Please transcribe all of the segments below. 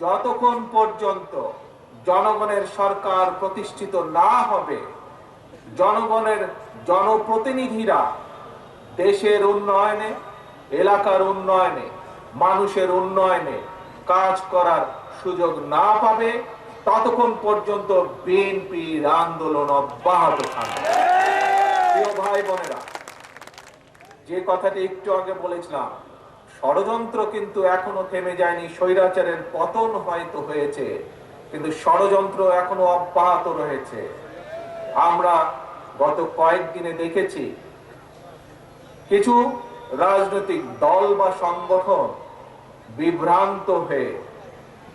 যতক্ষণ পর্যন্ত জনগণের সরকার প্রতিষ্ঠিত না হবে, জনগণের জনপ্রতিনিধিরা দেশের উন্নয়নে, এলাকার উন্নয়নে, মানুষের উন্নয়নে কাজ করার সুযোগ না পাবে, ততক্ষণ পর্যন্ত বিএনপির আন্দোলন অব্যাহত থাকবে। ভাই বোনেরা, যে কথাটি একটু আগে বলেছিলাম ষড়যন্ত্র কিন্তু এখনও থেমে যায়নি। স্বৈরাচারের পতন হয়তো হয়েছে, কিন্তু ষড়যন্ত্র এখনও অব্যাহত রয়েছে। আমরা গত কয়েকদিনে দেখেছি কিছু রাজনৈতিক দল বা সংগঠন বিভ্রান্ত হয়ে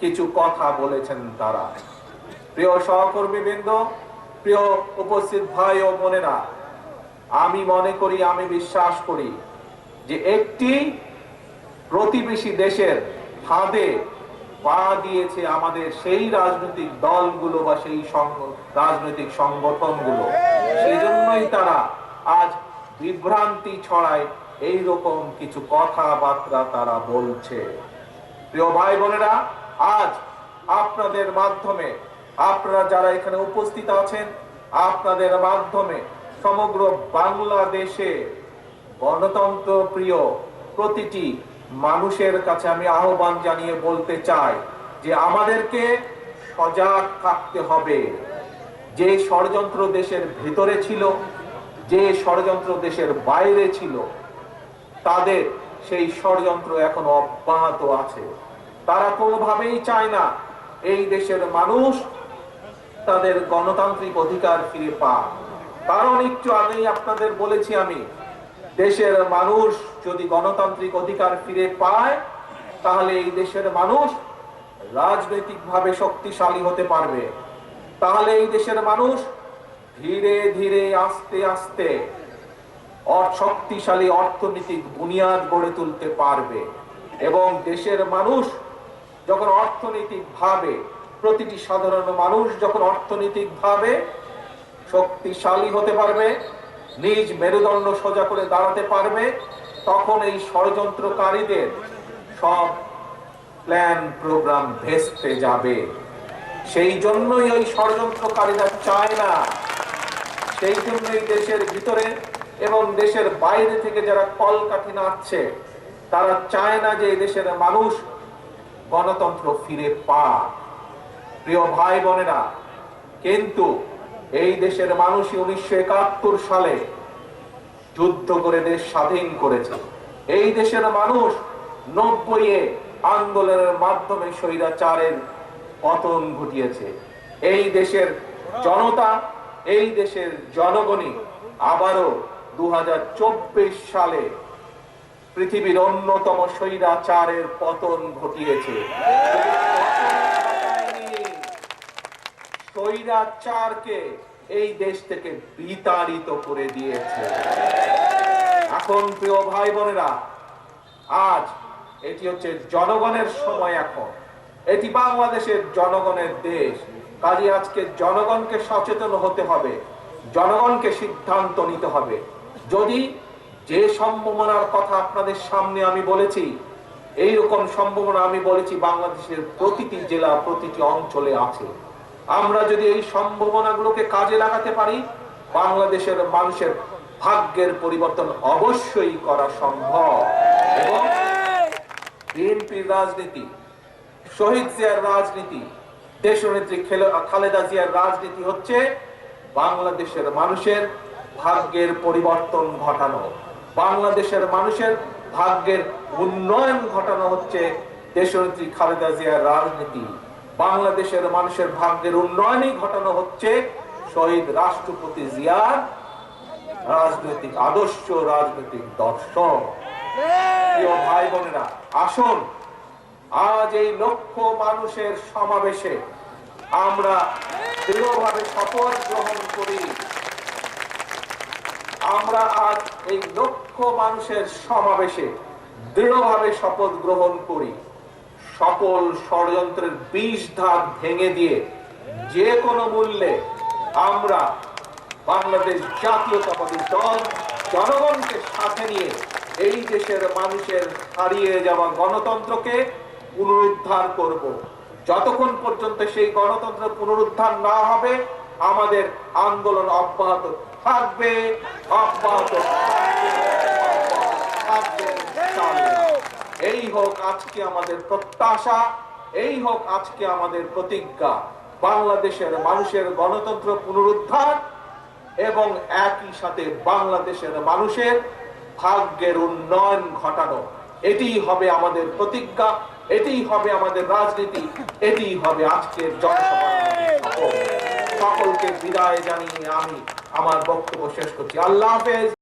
কিছু কথা বলেছেন তারা। প্রিয় সহকর্মীবৃন্দ, প্রিয় উপস্থিত ভাই ও বোনেরা, আমি মনে করি, আমি বিশ্বাস করি যে একটি প্রতিবেশী দেশের ফাঁদে পা দিয়েছে আমাদের সেই রাজনৈতিক দলগুলো বা সেই রাজনৈতিক সংগঠনগুলো। সেই জন্যই তারা আজ বিভ্রান্তি ছড়ায় এই রকম কিছু কথাবার্তা তারা বলছে। প্রিয় ভাই বোনেরা, আজ আপনাদের মাধ্যমে, আপনারা যারা এখানে উপস্থিত আছেন, আপনাদের মাধ্যমে সমগ্র বাংলাদেশে গণতন্ত্র প্রিয় প্রতিটি মানুষের কাছে আমি আহ্বান জানিয়ে বলতে চাই যে আমাদেরকে সজাগ থাকতে হবে। যে ষড়যন্ত্র দেশের ভেতরে ছিল, যে ষড়যন্ত্র দেশের বাইরে ছিল, তাদের সেই ষড়যন্ত্র এখন অব্যাহত আছে। তারা কোনোভাবেই চায় না এই দেশের মানুষ তাদের গণতান্ত্রিক অধিকার ফিরে পাক। কারণ একটু আগেই আপনাদের বলেছি আমি, দেশের মানুষ যদি গণতান্ত্রিক অধিকার ফিরে পায়, তাহলে এই দেশের মানুষ রাজনৈতিকভাবে শক্তিশালী হতে পারবে। তাহলে এই দেশের মানুষ ধীরে ধীরে আস্তে আস্তে শক্তিশালী অর্থনৈতিক বুনিয়াদ গড়ে তুলতে পারবে এবং দেশের মানুষ যখন অর্থনৈতিক ভাবে প্রতিটি সাধারণ মানুষ যখন অর্থনৈতিক ভাবে শক্তিশালী হতে পারবে, নিজ মেরুদণ্ড সোজা করে দাঁড়াতে পারবে তখন এই ষড়যন্ত্রকারীদের সব প্ল্যান প্রোগ্রাম ভেস্তে যাবে। সেই জন্যই ওই ষড়যন্ত্রকারীরা চায় না। সেই জন্যই দেশের ভিতরে এবং দেশের বাইরে থেকে যারা কলকাঠি নাড়ছে, তারা চায় না যে দেশের মানুষ গণতন্ত্র ফিরে পাক। প্রিয় ভাই বোনেরা, কিন্তু এই দেশের মানুষই উনিশশো একাত্তর সালে যুদ্ধ করে দেশ স্বাধীন করেছে। এই দেশের মানুষ নব্বইয়ে আন্দোলনের মাধ্যমে স্বৈরাচারের পতন ঘটিয়েছে। এই দেশের জনতা, এই দেশের জনগণই আবারও দু সালে পৃথিবীর অন্যতম স্বৈরাচারের পতন ঘটিয়েছে। স্বৈরাচারকে এই দেশ থেকে বিতাড়িত করে দিয়েছে। এখন, প্রিয় ভাই বোনেরা আজ এটি হচ্ছে জনগণের সময় এখন। এটি বাংলাদেশের জনগণের দেশ। কাজে আজকে জনগণকে সচেতন হতে হবে, জনগণকে সিদ্ধান্ত নিতে হবে। যদি যে সম্ভাবনার কথা আপনাদের সামনে আমি বলেছি এই রকম সম্ভাবনা আমি বলেছি বাংলাদেশের প্রতিটি জেলা প্রতিটি অঞ্চলে আছে। আমরা যদি এই সম্ভাবনাগুলোকে কাজে লাগাতে পারি, বাংলাদেশের মানুষের ভাগ্যের পরিবর্তন অবশ্যই করা সম্ভব। এবং রাজনীতি, শহীদ জিয়ার রাজনীতি, দেশনেত্রী খেল- খালেদা জিয়ার রাজনীতি হচ্ছে বাংলাদেশের মানুষের ভাগ্যের পরিবর্তন ঘটানো। বাংলাদেশের মানুষের ভাগ্যের উন্নয়ন ঘটানো হচ্ছে দেশনেত্রী খালেদা জিয়ার রাজনীতি। বাংলাদেশের মানুষের ভাগ্যের উন্নয়নই ঘটানো হচ্ছে শহীদ রাষ্ট্রপতি জিয়ার রাজনৈতিক আদর্শ, রাজনৈতিক দর্শন। ভাই বোনেরা, আসুন, আজ এই লক্ষ মানুষের সমাবেশে আমরা দৃঢ়ভাবে শপথ গ্রহণ করি। আমরা আজ এই লক্ষ মানুষের সমাবেশে দৃঢ়ভাবে শপথ গ্রহণ করি। সকল ষড়যন্ত্রের বিষ ধাপ ভেঙে দিয়ে যে কোনো মূল্যে আমরা বাংলাদেশ জাতীয়তাবাদী দল জনগণকে সাথে নিয়ে এই দেশের মানুষের হারিয়ে যাওয়া গণতন্ত্রকে পুনরুদ্ধার করব যতক্ষণ পর্যন্ত সেই গণতন্ত্র পুনরুদ্ধার না হবে, আমাদের আন্দোলন অব্যাহত থাকবে, অব্যাহত। এই হোক আজকে আমাদের প্রত্যাশা, এই হোক আজকে আমাদের প্রতিজ্ঞা বাংলাদেশের মানুষের গণতন্ত্র পুনরুদ্ধার এবং একই সাথে বাংলাদেশের মানুষের ভাগ্যের উন্নয়ন ঘটানো। এটিই হবে আমাদের প্রতিজ্ঞা, এটিই হবে আমাদের রাজনীতি, এটিই হবে আজকের জনসভা সকলকে বিদায় জানিয়ে আমি আমার বক্তব্য শেষ করছি। আল্লাহ হাফেজ।